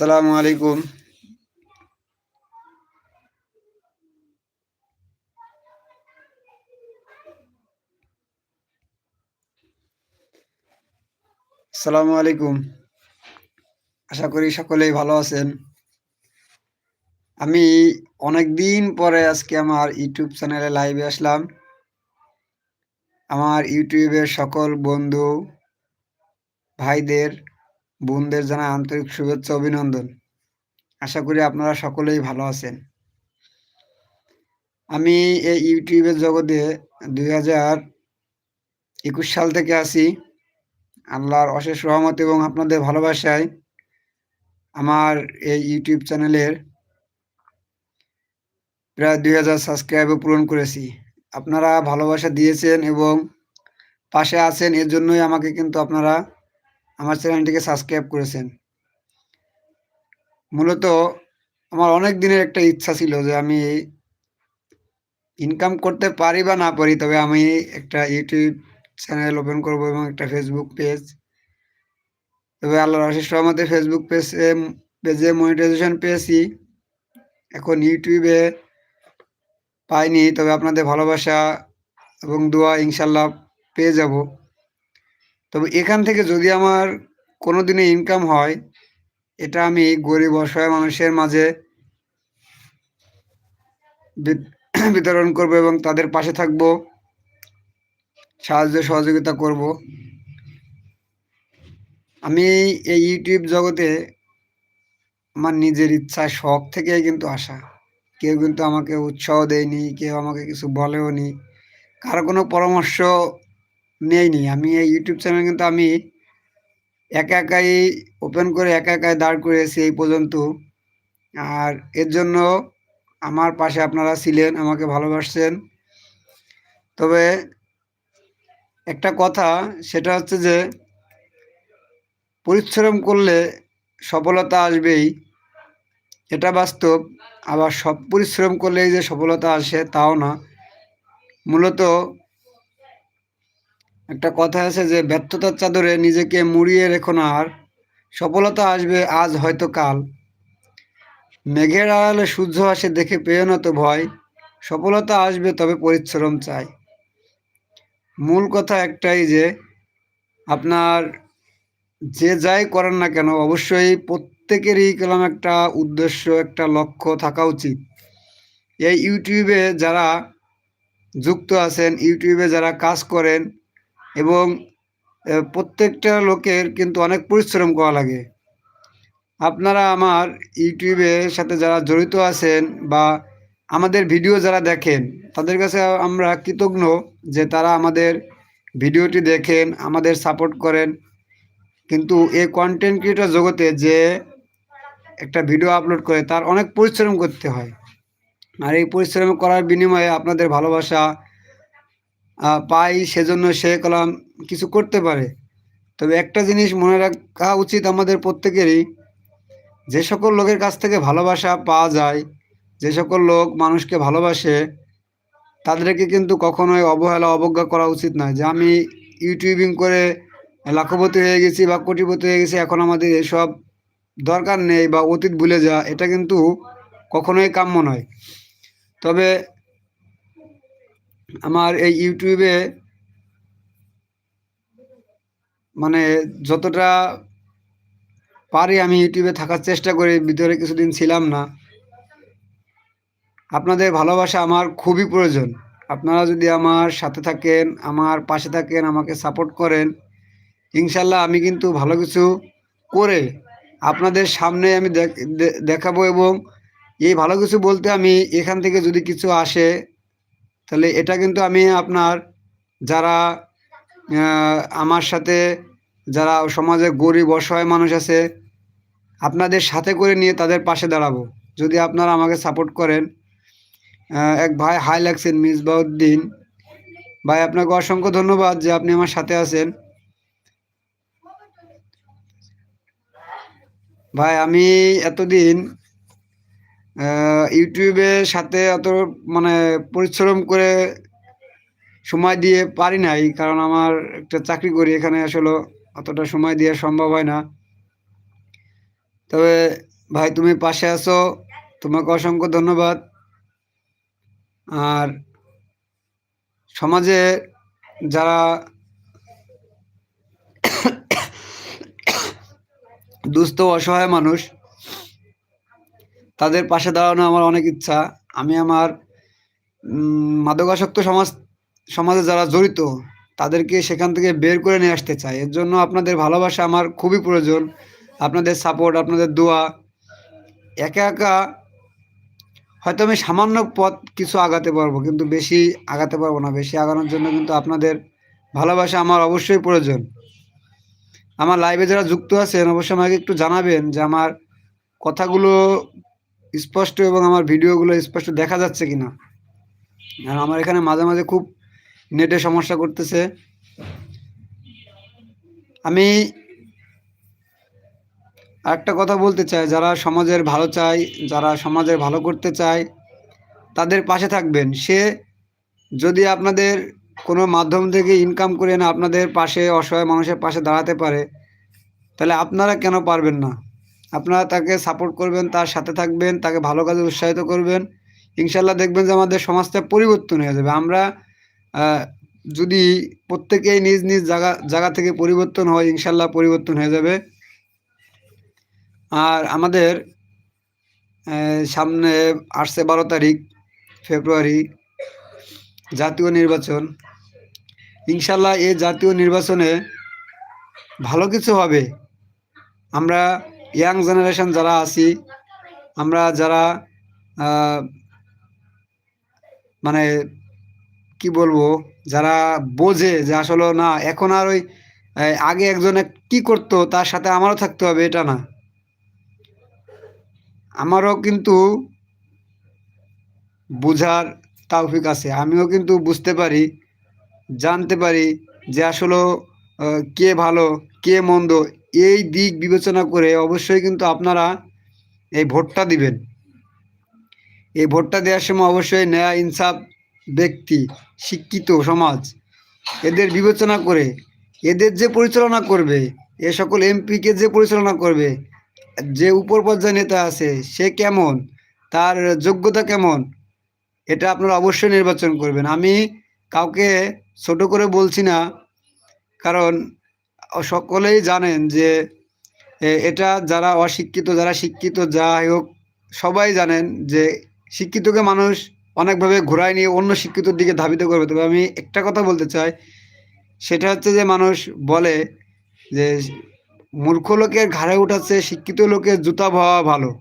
আসসালামু আলাইকুম। আসসালামু আলাইকুম। আশা করি সকলেই ভালো আছেন। আমি অনেক দিন পরে আজকে আমার ইউটিউব চ্যানেলে লাইভে আসলাম। আমার ইউটিউবের সকল বন্ধু, ভাইদের বোনদের জানা আন্তরিক শুভেচ্ছা, অভিনন্দন। আশা করি আপনারা সকলেই ভালো আছেন। আমি এই ইউটিউবের জগতে দুই হাজার একুশ সাল থেকে আসি আল্লাহর অশেষ রহমত এবং আপনাদের ভালোবাসায় আমার এই ইউটিউব চ্যানেলের প্রায় দুই হাজার সাবস্ক্রাইবও পূরণ করেছি। আপনারা ভালোবাসা দিয়েছেন এবং পাশে আছেন এর জন্যই আমাকে কিন্তু আপনারা আমার চ্যানেলটিকে সাবস্ক্রাইব করেছেন। মূলত আমার অনেক দিনের একটা ইচ্ছা ছিল যে আমি ইনকাম করতে পারি বা না পারি, তবে আমি একটা ইউটিউব চ্যানেল ওপেন করব এবং একটা ফেসবুক পেজ তবে আল্লাহর আশিস রহমতে ফেসবুক পেজে পেজে মনিটাইজেশন পেয়েছি। এখন ইউটিউবে পাইনি, তবে আপনাদের ভালোবাসা এবং দোয়া ইনশাল্লাহ পেয়ে যাব। তবে এখান থেকে যদি আমার কোনো দিনে ইনকাম হয়, এটা আমি গরিব, অসহায় মানুষের মাঝে বিতরণ করব এবং তাদের পাশে থাকব, সাহায্য, সহযোগিতা করব। আমি এই ইউটিউব জগতে আমার নিজের ইচ্ছা শখ থেকে কিন্তু আসা। কেউ কিন্তু আমাকে উৎসাহ দেয়নি, কেউ আমাকে কিছু বলেও নি কারও কোনো পরামর্শ নেয়নি আমি এই ইউটিউব চ্যানেল কিন্তু আমি একা একাই ওপেন করে একা একাই দাঁড় করেছি এই পর্যন্ত। আর এর জন্য আমার পাশে আপনারা ছিলেন, আমাকে ভালোবাসছেন। তবে একটা কথা, সেটা হচ্ছে যে পরিশ্রম করলে সফলতা আসবেই। এটা বাস্তব, আবার সব পরিশ্রম করলেই যে সফলতা আসে তাও না। মূলত একটা কথা আছে যে, ব্যর্থতার চাদরে নিজেকে মুড়িয়ে রেখো না আর। সফলতা আসবে আজ হয়তো কাল। মেঘের আড়ালে সূর্য আসে দেখে পেয়ে না তো ভয়। সফলতা আসবে তবে পরিশ্রম চাই। মূল কথা একটাই যে, আপনার যে যাই করেন না কেন, অবশ্যই প্রত্যেকেরই কেলাম একটা উদ্দেশ্য, একটা লক্ষ্য থাকা উচিত। এই ইউটিউবে যারা যুক্ত আছেন, ইউটিউবে যারা কাজ করেন এবং প্রত্যেকটা লোকের কিন্তু অনেক পরিশ্রম করা লাগে। আপনারা আমার ইউটিউবের সাথে যারা জড়িত আছেন বা আমাদের ভিডিও যারা দেখেন, তাদের কাছে আমরা কৃতজ্ঞ যে তারা আমাদের ভিডিওটি দেখেন, আমাদের সাপোর্ট করেন। কিন্তু এই কন্টেন্ট ক্রিয়েটার জগতে যে একটা ভিডিও আপলোড করে, তার অনেক পরিশ্রম করতে হয়। আর এই পরিশ্রম করার বিনিময়ে আপনাদের ভালোবাসা পাই, সেজন্য সে কলাম কিছু করতে পারে। তবে একটা জিনিস মনে রাখা উচিত আমাদের প্রত্যেকেরই, যে সকল লোকের কাছ থেকে ভালোবাসা পাওয়া যায়, যে সকল লোক মানুষকে ভালোবাসে, তাদেরকে কিন্তু কখনোই অবহেলা, অবজ্ঞা করা উচিত নয়। যে আমি ইউটিউবিং করে লাখপতি হয়ে গেছি বা কোটিপতি হয়ে গেছি, এখন আমাদের এসব দরকার নেই বা অতীত ভুলে যা, এটা কিন্তু কখনোই কাম্য নয়। তবে আমার এই ইউটিউবে মানে যতটা পারি আমি ইউটিউবে থাকার চেষ্টা করি, ভিতরে কিছুদিন ছিলাম না। আপনাদের ভালোবাসা আমার খুবই প্রয়োজন। আপনারা যদি আমার সাথে থাকেন, আমার পাশে থাকেন, আমাকে সাপোর্ট করেন, ইনশাল্লাহ আমি কিন্তু ভালো কিছু করে আপনাদের সামনে আমি দেখাবো এবং এই ভালো কিছু বলতে আমি এখান থেকে যদি কিছু আসে তাহলে এটা কিন্তু আমি আপনার যারা আমার সাথে যারা সমাজে গরিব অসহায় মানুষ আছে, আপনাদের সাথে করে নিয়ে তাদের পাশে দাঁড়াবো। যদি আপনারা আমাকে সাপোর্ট করেন এক ভাই, হাই লাগছেন, মিসবাউদ্দিন। ভাই, আপনাকে অসংখ্য ধন্যবাদ যে আপনি আমার সাথে আছেন। ভাই, আমি এতদিন ইউটিউবের সাথে অত মানে পরিশ্রম করে সময় দিয়ে পারি নাই, কারণ আমার একটা চাকরি করি, এখানে আসলে অতটা সময় দেওয়া সম্ভব হয় না। তবে ভাই, তুমি পাশে আছো, তোমাকে অসংখ্য ধন্যবাদ। আর সমাজে যারা দুস্থ অসহায় মানুষ তাদের পাশে দাঁড়ানো আমার অনেক ইচ্ছা। আমি আমার মাদকাসক্ত সমাজ, সমাজে যারা জড়িত, তাদেরকে সেখান থেকে বের করে নিয়ে আসতে চাই। এর জন্য আপনাদের ভালোবাসা আমার খুবই প্রয়োজন। আপনাদের সাপোর্ট আপনাদের দোয়া। একা একা হয়তো আমি সামান্য পথ কিছু আগাতে পারব, কিন্তু বেশি আগাতে পারব না। বেশি আগানোর জন্য কিন্তু আপনাদের ভালোবাসা আমার অবশ্যই প্রয়োজন। আমার লাইভে যারা যুক্ত আছেন, অবশ্যই আমাকে একটু জানাবেন যে আমার কথাগুলো স্পষ্ট এবং আমার ভিডিওগুলো স্পষ্ট দেখা যাচ্ছে কিনা। আর আমার এখানে মাঝে মাঝে খুব নেটে সমস্যা করতেছে। আমি একটা কথা বলতে চাই, যারা সমাজের ভালো চায়, যারা সমাজের ভালো করতে চায়, তাদের পাশে থাকবেন। সে যদি আপনাদের কোনো মাধ্যম থেকে ইনকাম করে না আপনাদের পাশে, অসহায় মানুষের পাশে দাঁড়াতে পারে, তাহলে আপনারা কেন পারবেন না? আপনারা তাকে সাপোর্ট করবেন, তার সাথে থাকবেন, তাকে ভালো কাজে উৎসাহিত করবেন। ইনশাল্লাহ দেখবেন যে আমাদের সমাজটা পরিবর্তন হয়ে যাবে। আমরা যদি প্রত্যেকেই নিজ নিজ জায়গা জায়গা থেকে পরিবর্তন হয় ইনশাল্লাহ পরিবর্তন হয়ে যাবে। আর আমাদের সামনে আসছে বারো তারিখ, ফেব্রুয়ারি, জাতীয় নির্বাচন। ইনশাল্লাহ এই জাতীয় নির্বাচনে ভালো কিছু হবে। আমরা ইয়াং জেনারেশন যারা আছি, আমরা যারা মানে কি বলব, যারা বোঝে যে আসলে না, এখন আর ওই আগে একজনে কি করতো, তার সাথে আমারও থাকতে হবে, এটা না। আমারও কিন্তু বুঝার তাওফিক আছে। আমিও কিন্তু বুঝতে পারি, জানতে পারি যে আসলে কে ভালো, কে মন্দ এই দিক বিবেচনা করে অবশ্যই কিন্তু আপনারা এই ভোটটা দিবেন। এই ভোটটা দেওয়ার সময় অবশ্যই ন্যায় ইনসাফ ব্যক্তি, শিক্ষিত সমাজ, এদের বিবেচনা করে, এদের যে পরিচালনা করবে, এ সকল এমপিকে যে পরিচালনা করবে, যে উপর পর্যায়ে নেতা আছে, সে কেমন, তার যোগ্যতা কেমন, এটা আপনারা অবশ্যই নির্বাচন করবেন। আমি কাউকে ছোট করে বলছি না, কারণ সকলেই জানেন যে এটা যারা অশিক্ষিত, যারা শিক্ষিত, যাই হোক, সবাই জানেন যে শিক্ষিতকে মানুষ অনেকভাবে ঘোরায় নিয়ে অন্য শিক্ষিতর দিকে ধাবিত করবে। তবে আমি একটা কথা বলতে চাই, সেটা হচ্ছে যে মানুষ বলে যে, মূর্খ লোকের ঘাড়ে উঠাচ্ছে, শিক্ষিত লোকের জুতা ভাবা ভালো।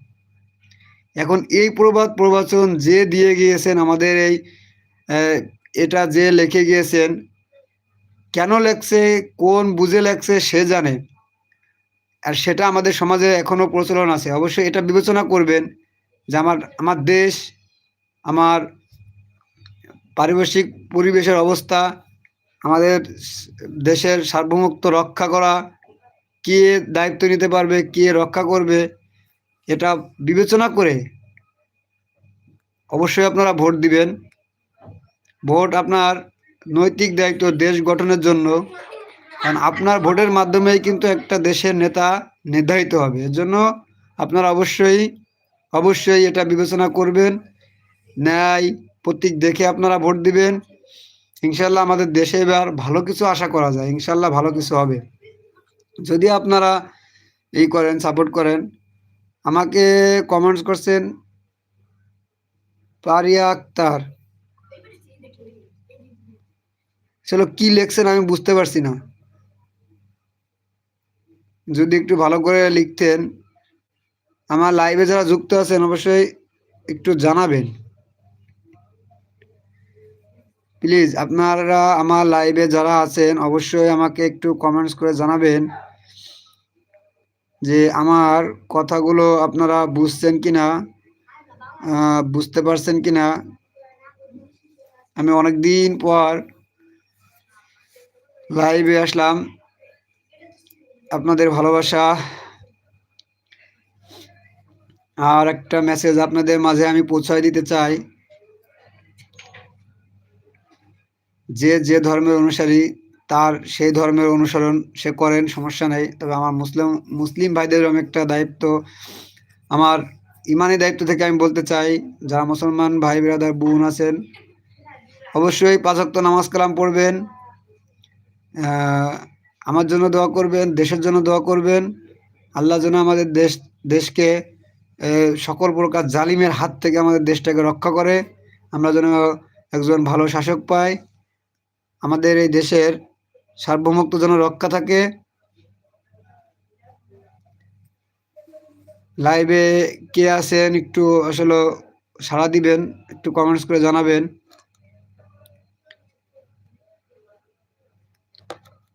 এখন এই প্রবাদ প্রবচন যে দিয়ে গিয়েছেন, আমাদের এই এটা যে লিখে গিয়েছেন কেন লেখছে, কোন বুঝে লেখছে সে জানে। আর সেটা আমাদের সমাজে এখনও প্রচলন আছে। অবশ্যই এটা বিবেচনা করবেন যে আমার আমার দেশ, আমার পারিপার্শ্বিক পরিবেশের অবস্থা, আমাদের দেশের সার্বভৌমত্ব রক্ষা করা, কে দায়িত্ব নিতে পারবে, কে রক্ষা করবে, এটা বিবেচনা করে অবশ্যই আপনারা ভোট দিবেন। ভোট আপনার নৈতিক দায়িত্ব দেশ গঠনের জন্য, কারণ আপনার ভোটের মাধ্যমেই কিন্তু একটা দেশের নেতা নির্ধারিত হবে। এর জন্য আপনারা অবশ্যই অবশ্যই এটা বিবেচনা করবেন। ন্যায় প্রতীক দেখে আপনারা ভোট দিবেন। ইনশাল্লাহ আমাদের দেশে এবার ভালো কিছু আশা করা যায়। ইনশাল্লাহ ভালো কিছু হবে। যদি আপনারা এই করেন, সাপোর্ট করেন, আমাকে কমেন্টস করছেন পারিয়া আক্তার। চলো কি লেখছেন আমি বুঝতে পারছি না। যদি একটু ভালো করে লিখতেন আমার লাইভে যারা যুক্ত আছেন অবশ্যই একটু জানাবেন। প্লিজ আপনারা আমার লাইভে যারা আছেন অবশ্যই আমাকে একটু কমেন্টস করে জানাবেন যে আমার কথাগুলো আপনারা বুঝছেন কিনা আহ, বুঝতে পারছেন কিনা। আমি অনেক দিন পর লাইভে আসলাম। আপনাদের ভালোবাসা। আর একটা মেসেজ আপনাদের মাঝে আমি পৌঁছায় দিতে চাই। যে যে ধর্মের অনুসারী, তার সেই ধর্মের অনুসরণ সে করেন, সমস্যা নেই। তবে আমার মুসলিম মুসলিম ভাইদের একটা দায়িত্ব। আমার ইমানি দায়িত্ব থেকে আমি বলতে চাই, যারা মুসলমান ভাই বিরাদার বোন আছেন, অবশ্যই পাঁচক্ত নামাজ কালাম পড়বেন। আমার জন্য দোয়া করবেন, দেশের জন্য দোয়া করবেন। আল্লাহ যেন আমাদের দেশ, দেশকে সকল প্রকার জালিমের হাত থেকে আমাদের দেশটাকে রক্ষা করে। আমরা যেন একজন ভালো শাসক পাই। আমাদের এই দেশের সার্বভৌমত্ব যেন রক্ষা থাকে। লাইভে কে আছেন একটু আসলে সাড়া দিবেন, একটু কমেন্টস করে জানাবেন।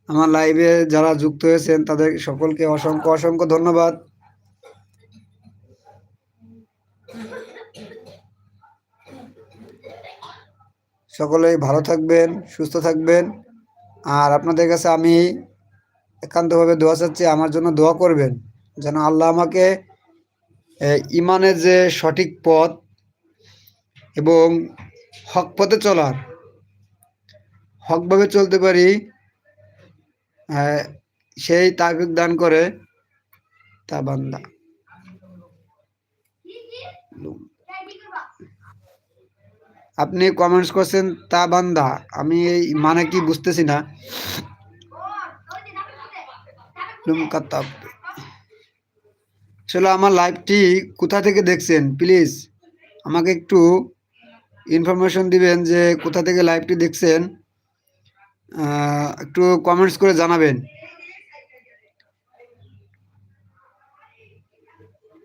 আমার লাইভে যারা যুক্ত হয়েছেন, তাদের সকলকে অসংখ্য অসংখ্য ধন্যবাদ। সকলেই ভালো থাকবেন, সুস্থ থাকবেন। আর আপনাদের কাছে আমি একান্তভাবে দোয়া চাচ্ছি, আমার জন্য দোয়া করবেন, যেন আল্লাহ আমাকে ইমানের যে সঠিক পথ এবং হক পথে চলার, হকভাবে চলতে পারি সেই তাবিক দান করে তা বান্দা। আপনি কমেন্টস করছেন, তা বান্দা। আমি এই মানে কি বুঝতেছি না। আসলে আমার লাইভটি কোথা থেকে দেখছেন? প্লিজ আমাকে একটু ইনফরমেশন দিবেন যে কোথা থেকে লাইভটি দেখছেন। একটু কমেন্টস করে জানাবেন।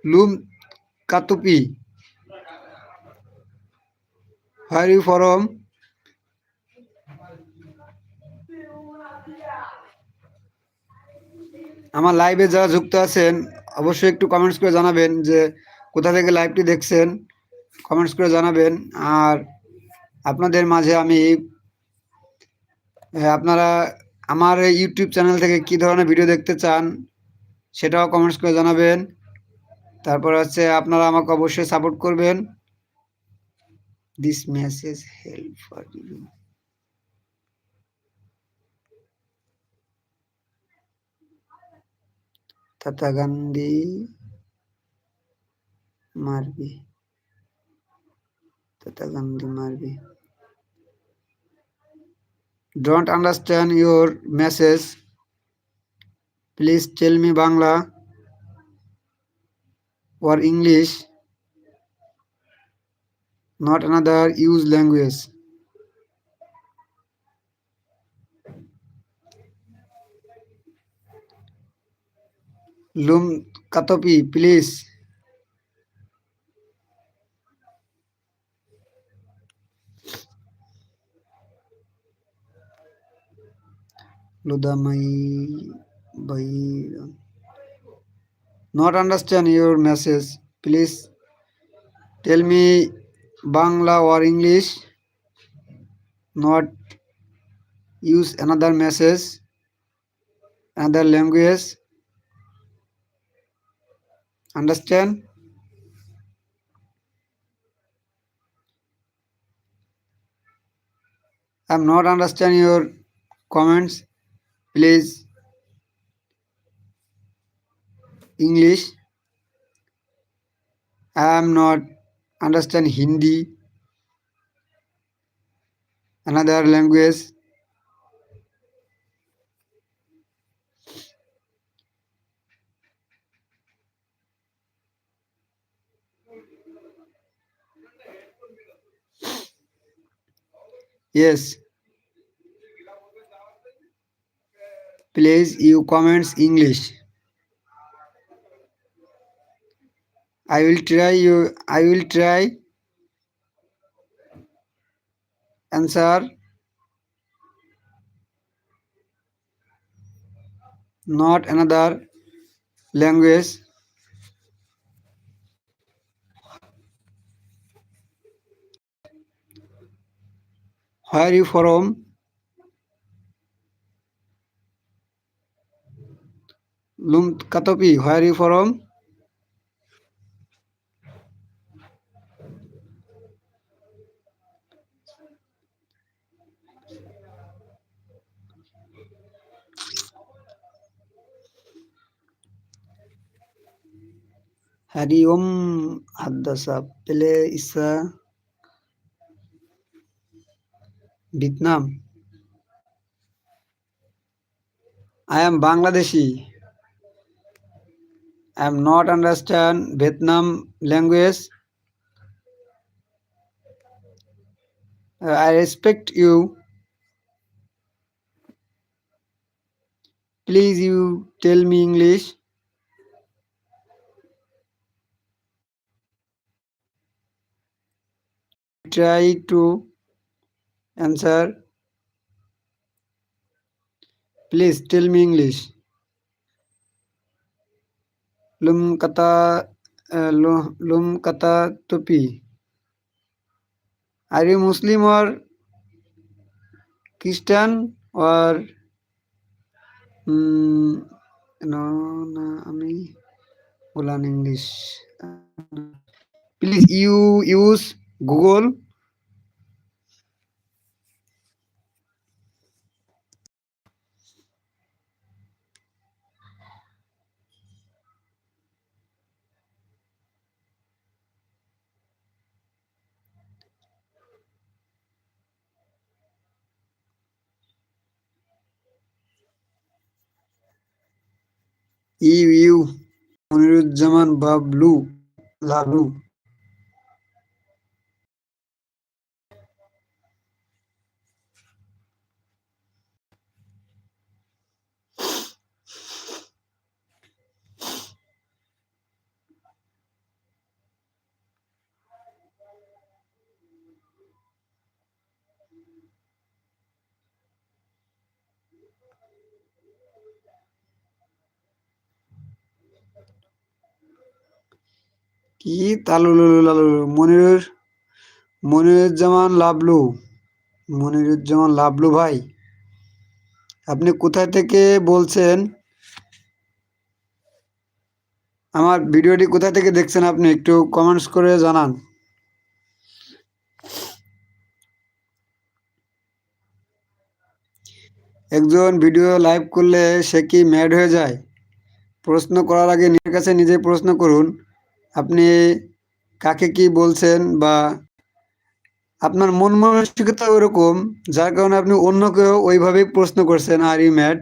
লুম কাতুপি ইউ ফরম? আমার লাইভে যারা যুক্ত আছেন, অবশ্যই একটু কমেন্টস করে জানাবেন যে কোথা থেকে লাইভটি দেখছেন। কমেন্টস করে জানাবেন। আর আপনাদের মাঝে আমি আপনারা আমার ইউটিউব চ্যানেল থেকে কি ধরনের ভিডিও দেখতে চান, সেটাও কমেন্টস করে জানাবেন। তারপর হচ্ছে আপনারা আমাকে অবশ্যই সাপোর্ট করবেন। This message help for you Tata Gandhi মারবি Tata গান্ধী মারবি don't understand your message. Please tell me bangla or english. Not another use language. Lum katopi please ludamai by not understand your message. Please tell me bangla or english not use another message another language. Understand? I'm not understand your comments please. English. I am not understand hindi. Another language. Yes please you comments english. I will try you i will try answer. Not another language. Where are you from lum katopi where you from Hariom Haddasa Pele Isa Vietnam I am Bangladeshi I am not understand Vietnam language. Uh, I respect you. Please you tell me English. Try to answer. Please tell me english uh, lum kata topi are you muslim or christian or mm, no না আমি বলান English please you use Google you you Moniruzzaman Bablu Lalu Monirur, Moniruzzaman Lablu Moniruzzaman Lablu ভাই, আপনি কোথায় থেকে বলছেন? আমার ভিডিওটি কোথা থেকে দেখছেন আপনি একটু কমেন্টস করে জানান। একজন ভিডিও লাইভ করলে সে কি ম্যাড হয়ে যায়? প্রশ্ন করার আগে নিজের কাছে নিজে প্রশ্ন করুন। আপনি কাকে কি বলছেন বা আপনার মন মানসিকতা ওরকম, যার কারণে আপনি অন্যকেও ওইভাবেই প্রশ্ন করছেন, আর ই ম্যাট?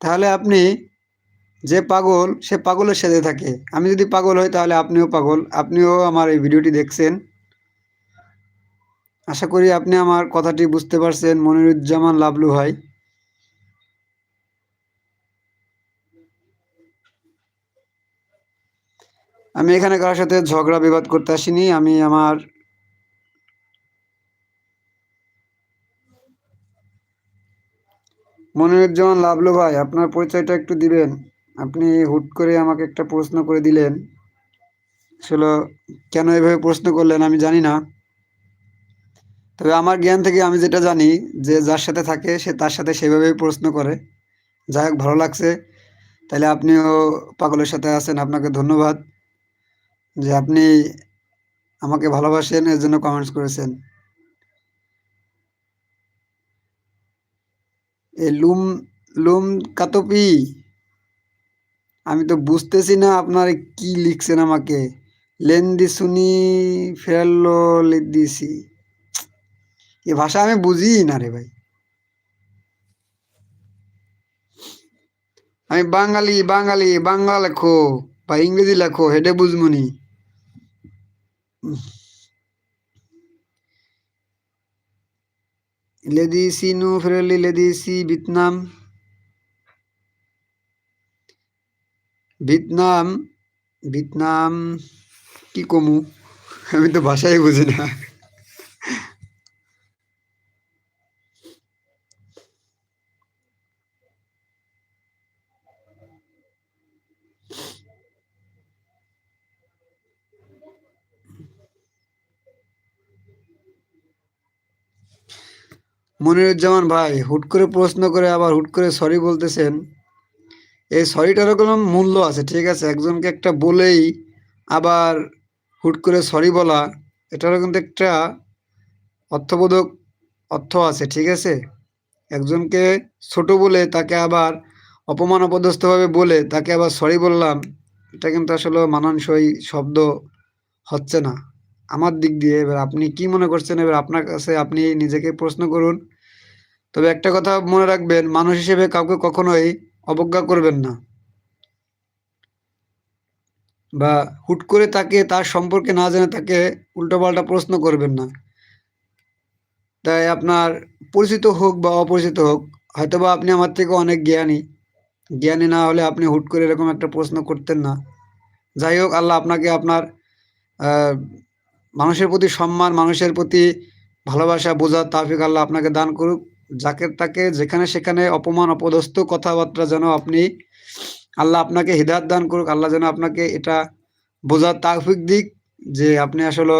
তাহলে আপনি যে পাগল, সে পাগলের সাথে থাকে। আমি যদি পাগল হই, তাহলে আপনিও পাগল। আপনিও আমার এই ভিডিওটি দেখছেন। আশা করি আপনি আমার কথাটি বুঝতে পারছেন। মনিরুজ্জামান লাবলু ভাই। আমি এখানে কারোর সাথে ঝগড়া, বিবাদ করতে আসিনি। আমি আমার মনিরুজ্জামান লাবলু ভাই, আপনার পরিচয়টা একটু দিবেন? আপনি হুট করে আমাকে একটা প্রশ্ন করে দিলেন। আসলে কেন এভাবে প্রশ্ন করলেন আমি জানি না। তবে আমার জ্ঞান থেকে আমি যেটা জানি যে যার সাথে থাকে, সে তার সাথে সেভাবেই প্রশ্ন করে। যাই হোক, ভালো লাগছে। তাহলে আপনিও পাগলের সাথে আছেন, আপনাকে ধন্যবাদ। যে আপনি আমাকে ভালোবাসেন এর জন্য কমেন্টস করেছেন। এই লুম লুম কাতপি, আমি তো বুঝতেছি না আপনার কি লিখছেন আমাকে। লেন্দি শুনি ফেরলো দিছি এ ভাষা আমি বুঝি না রে ভাই। আমি বাঙালি বাঙালি বাংলা লেখো বা ইংরেজি লেখো, হেডে বুঝমনি। লেদিসি নু ফেরলি লেদিসি ভিয়েতনাম। ভিয়েতনাম ভিয়েতনাম কি কমু? আমি তো ভাষাই বুঝি না। মনিরুজ্জামান ভাই হুট করে প্রশ্ন করে আবার হুট করে সরি বলতেছেন। এই সরিটারও কোনো মূল্য আছে, ঠিক আছে? একজনকে একটা বলেই আবার হুট করে সরি বলা, এটারও কিন্তু একটা অর্থবোধক অর্থ আছে, ঠিক আছে? একজনকে ছোট বলে তাকে আবার অপমান অপদস্থভাবে বলে তাকে আবার সরি বললাম, এটা কিন্তু আসলে মানানসই শব্দ হচ্ছে না। আমার দিক দিয়ে এবার আপনি কি মনে করছেন? এবার আপনার কাছে আপনি নিজেকে প্রশ্ন করুন। তবে একটা কথা মনে রাখবেন, মানুষ হিসেবে কাউকে কখনোই অবজ্ঞা করবেন না। বা হুট করে তাকে তার সম্পর্কে না জেনে তাকে উল্টোপাল্টা প্রশ্ন করবেন না। তাই আপনার পরিচিত হোক বা অপরিচিত হোক, হয়তোবা আপনি আমার থেকে অনেক জ্ঞানী। জ্ঞানী না হলে আপনি হুট করে এরকম একটা প্রশ্ন করতেন না। যাই হোক, আল্লাহ আপনাকে আপনার মানুষের প্রতি সম্মান, মানুষের প্রতি ভালোবাসা বোঝার তাফিক আল্লাহ আপনাকে দান করুক। যাকে তাকে যেখানে সেখানে অপমান, অপদস্থ কথাবার্তা যেন আপনি আল্লাহ আপনাকে হৃদায়ত দান করুক, আল্লাহ যেন আপনাকে এটা বোঝার তাফিক দিক যে আপনি আসলে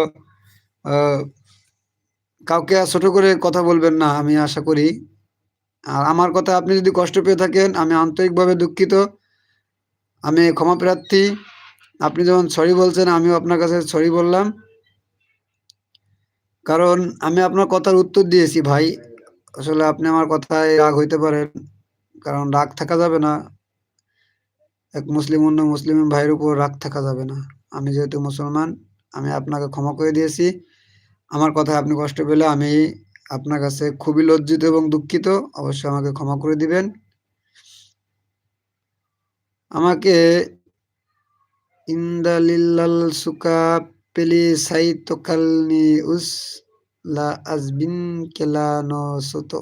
কাউকে ছোট করে কথা বলবেন না, আমি আশা করি। আর আমার কথা আপনি যদি কষ্ট পেয়ে থাকেন, আমি আন্তরিকভাবে দুঃখিত। আমি ক্ষমা প্রার্থী। আপনি যখন সরি বলছেন, আমিও আপনার কাছে সরি বললাম। কারণ আমি আপনার কথার উত্তর দিয়েছি, ভাই। আসলে আপনি আমার কথায় রাগ হইতে পারেন, কারণ রাগ থাকা যাবে না। এক মুসলিম অন্য মুসলিম ভাইয়ের উপর রাগ থাকা যাবে না। আমি যেহেতু মুসলমান, আমি আপনাকে ক্ষমা করে দিয়েছি। আমার কথায় আপনি কষ্ট পেলে আমি আপনার কাছে খুবই লজ্জিত এবং দুঃখিত। অবশ্যই আমাকে ক্ষমা করে দিবেন। আমাকে ইন্দালিল্লাল সুকা পেলি সাইতোকালনি উস লা আজবিন কেলানো সুতো।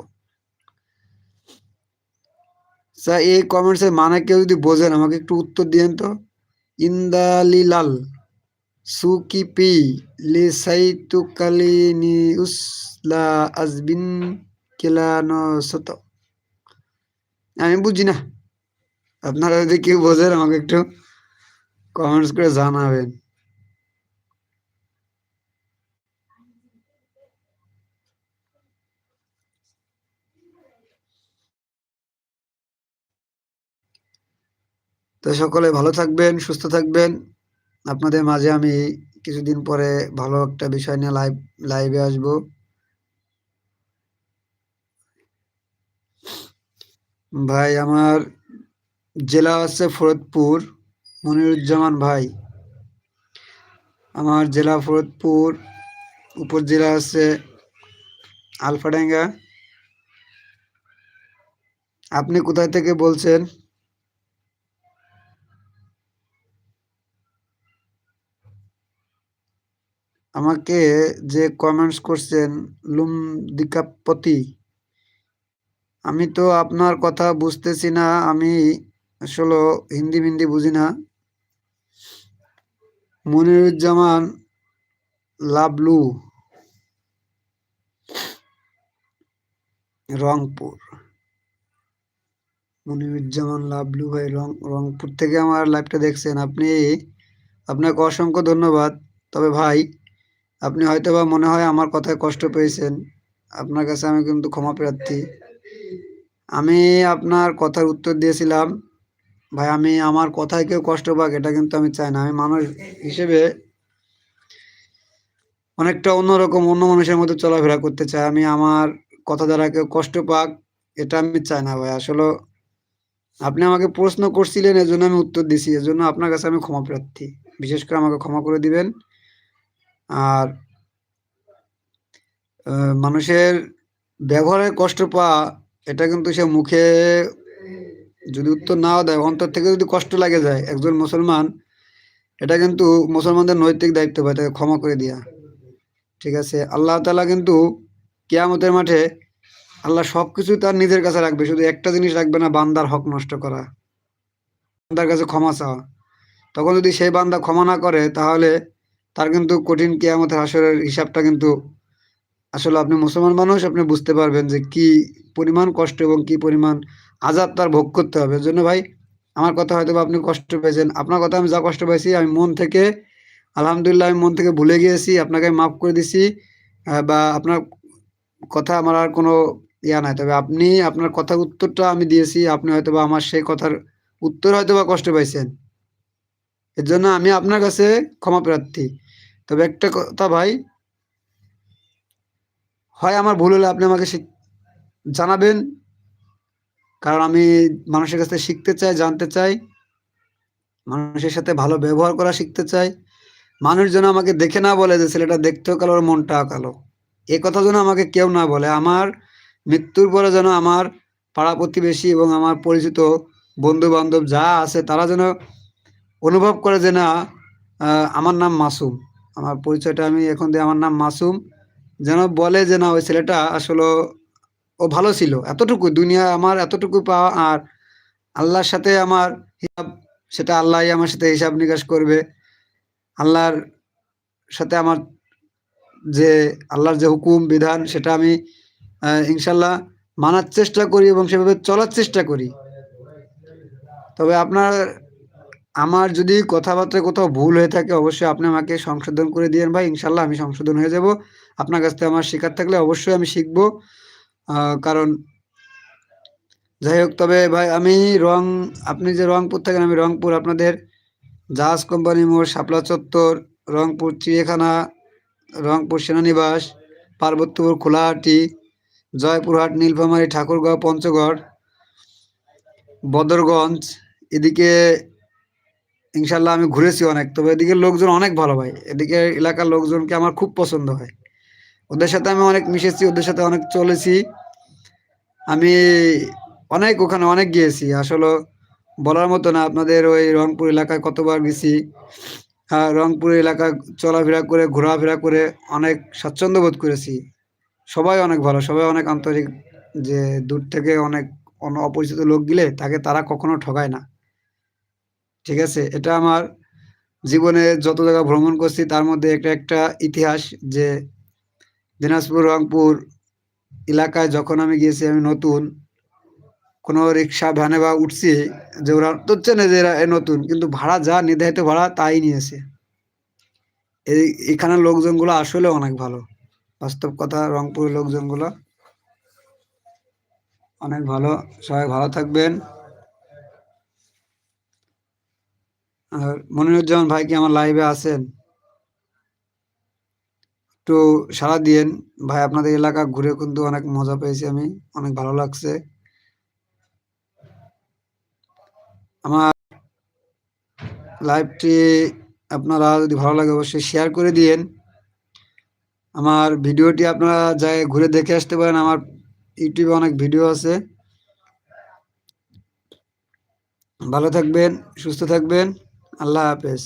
স্যার এই কমেন্টসের মানে কেউ যদি বোঝেন, আমাকে একটু উত্তর দিয়েন তো। ইন্দালিলাল, সুকিপি উস লা আজবিন কেলানো সুতো। আমি বুঝি না। আপনারা যদি কেউ বোঝেন, আমাকে একটু কমেন্টস করে জানাবেন। তো সকলে ভালো থাকবেন, সুস্থ থাকবেন। আপনাদের মাঝে আমি কিছুদিন পরে ভালো একটা বিষয় নিয়ে লাইভ লাইভে আসব। ভাই, আমার জেলা হচ্ছে ফরিদপুর, মনিরুজ্জামান ভাই। আমার জেলা ফরিদপুর উপজেলা হচ্ছে আলফাডাঙ্গা। আপনি কোথায় থেকে বলছেন? আমাকে যে কমেন্টস করছেন লুম দিকাপতি আমি তো আপনার কথা বুঝতেছি না, আমি আসলে হিন্দি মিন্দি বুঝি না। মনিরুজ্জামান লাবলু, রংপুর। মনিরুজ্জামান লাবলু ভাই, রং, রংপুর থেকে আমার লাইভটা দেখছেন। আপনি, আপনাকে অসংখ্য ধন্যবাদ। তবে ভাই আপনি হয়তো বা মনে হয় আমার কথায় কষ্ট পেয়েছেন। আপনার কাছে আমি কিন্তু ক্ষমা প্রার্থী। আমি আপনার কথার উত্তর দিয়েছিলাম। ভাই, আমি আমার কথায় কেউ কষ্ট পাক, এটা কিন্তু আমি চাই না। আমি মানুষ হিসেবে অনেকটা অন্যরকম, অন্য মানুষের মধ্যে চলাফেরা করতে চাই। আমি আমার কথা দ্বারা কেউ কষ্ট পাক, এটা আমি চাই না ভাই। আসলে আপনি আমাকে প্রশ্ন করছিলেন, এজন্য আমি উত্তর দিছি। এজন্য আপনার কাছে আমি ক্ষমা প্রার্থী। বিশেষ করে আমাকে ক্ষমা করে দিবেন। আর মানুষের ব্যবহারে কষ্ট পাওয়া, এটা কিন্তু সে মুখে যদি উত্তর নাও দেয়, অন্তর থেকে যদি কষ্ট লাগে যায় একজন মুসলমান, এটা কিন্তু মুসলমানদের নৈতিক দায়িত্ব ভাই, তাকে ক্ষমা করে দেওয়া ঠিক আছে? আল্লাহ তালা কিন্তু কেয়ামতের মাঠে আল্লাহ সব কিছু তার নিজের কাছে রাখবে, শুধু একটা জিনিস রাখবে না, বান্দার হক নষ্ট করা। বান্দার কাছে ক্ষমা চাওয়া। তখন যদি সেই বান্দা ক্ষমা না করে, তাহলে তার কিন্তু কঠিন কিয়ামতের হাসরের হিসাবটা কিন্তু আসলে আপনি মুসলমান মানুষ, আপনি বুঝতে পারবেন যে কি পরিমাণ কষ্ট এবং কি পরিমাণ আজাব তার ভোগ করতে হবে। জন্য ভাই, আমার কথা হয়তো আপনি কষ্ট পেয়েছেন। আপনার কথা আমি যা কষ্ট পেয়েছি, আমি মন থেকে, আলহামদুলিল্লাহ আমি মন থেকে ভুলে গিয়েছি, আপনাকে মাফ করে দিছি বা আপনার কথা আমার আর কোনো ইয়া নাই। তবে আপনি, আপনার কথার উত্তরটা আমি দিয়েছি, আপনি হয়তো বা আমার সেই কথার উত্তর হয়তো বা কষ্ট পাইছেন। এর জন্য আমি আপনার কাছে ক্ষমা প্রার্থী। তবে একটা কথা ভাই, হয় আমার ভুল হলে আপনি আমাকে জানাবেন। কারণ আমি মানুষের কাছ থেকে শিখতে চাই, জানতে চাই। মানুষের সাথে ভালো ব্যবহার করা শিখতে চাই। মানুষ যেন আমাকে দেখে না বলে যে ছেলেটা দেখতেও কালো ওর মনটাও কালো। এ কথা যেন আমাকে কেউ না বলে। আমার মৃত্যুর পরে যেন আমার পাড়া প্রতিবেশী এবং আমার পরিচিত বন্ধু বান্ধব যা আছে, তারা যেন অনুভব করে যে না আমার নাম মাসুম। আমার পরিচয়টা আমি এখন দিয়ে আমার নাম মাসুম। যেন বলে যে না, ওই ছেলেটা আসলে ও ভালো ছিল এতটুকু দুনিয়া আমার এতটুকু পাওয়া আর আল্লাহর সাথে আমার হিসাব, সেটা আল্লাহই আমার সাথে হিসাব নিকাশ করবে। আল্লাহর সাথে আমার যে, আল্লাহর যে হুকুম, বিধান, সেটা আমি ইনশাল্লাহ মানার চেষ্টা করি এবং সেভাবে চলার চেষ্টা করি। তবে আপনার আমার যদি কথাবার্তায় কোথাও ভুল হয়ে থাকে, অবশ্যই আপনি আমাকে সংশোধন করে দিয়েন ভাই। ইনশাল্লাহ আমি সংশোধন হয়ে যাব। আপনার কাছ থেকে আমার শেখার থাকলে অবশ্যই আমি শিখব। কারণ যাই হোক, তবে ভাই আমি রং, আপনি যে রংপুর থাকেন, আমি রংপুর আপনাদের জাহাজ কোম্পানি মোড়, শাপলা চত্বর, রংপুর চিড়িয়াখানা, রংপুর সেনানিবাস, পার্বত্যপুর খোলাহাটি, জয়পুরহাট, নীলফামারী, ঠাকুরগাঁও, পঞ্চগড়, বদরগঞ্জ, এদিকে ইনশাল্লাহ আমি ঘুরেছি অনেক, তবে এদিকে লোকজন অনেক ভালো ভাই। এদিকে এলাকার লোকজনকে আমার খুব পছন্দ হয়। ওদের সাথে আমি অনেক মিশেছি, ওদের সাথে অনেক চলেছি। আমি অনেক ওখানে অনেক গিয়েছি। আসলে বলার মতো না, আপনাদের ওই রংপুর এলাকায় কতবার গেছি। আর রংপুর এলাকায় চলাফেরা করে, ঘোরাফেরা করে অনেক স্বাচ্ছন্দ্য বোধ করেছি। সবাই অনেক ভালো, সবাই অনেক আন্তরিক যে দূর থেকে অনেক অন- অপরিচিত লোক গেলে তাকে তারা কখনো ঠকায় না। ঠিক আছে? এটা আমার জীবনে যত জায়গা ভ্রমণ করছি, তার মধ্যে একটা একটা ইতিহাস যে দিনাজপুর, রংপুর এলাকায় যখন আমি গিয়েছি, আমি নতুন কোনো রিক্সা, ভ্যানে বা উঠছি যে ওরা তো চেনে যে এরা নতুন, কিন্তু ভাড়া যা নির্ধারিত ভাড়া তাই নিয়েছে। এই, এখানের লোকজনগুলো আসলে অনেক ভালো। বাস্তব কথা, রংপুরের লোকজনগুলো অনেক ভালো। সবাই ভালো থাকবেন। আর মনিরুজ্জামান ভাই কি আমার লাইভে আছেন? একটু সাড়া দিয়েন। ভাই, আপনাদের এলাকা ঘুরে কিন্তু অনেক মজা পেয়েছি আমি। অনেক ভালো লাগছে। আমার লাইভটি আপনারা যদি ভালো লাগে অবশ্যই শেয়ার করে দিয়েন। আমার ভিডিওটি আপনারা যায় ঘুরে দেখে আসতে পারেন। আমার ইউটিউবে অনেক ভিডিও আছে। ভালো থাকবেন, সুস্থ থাকবেন। আল্লাহ হাফেজ।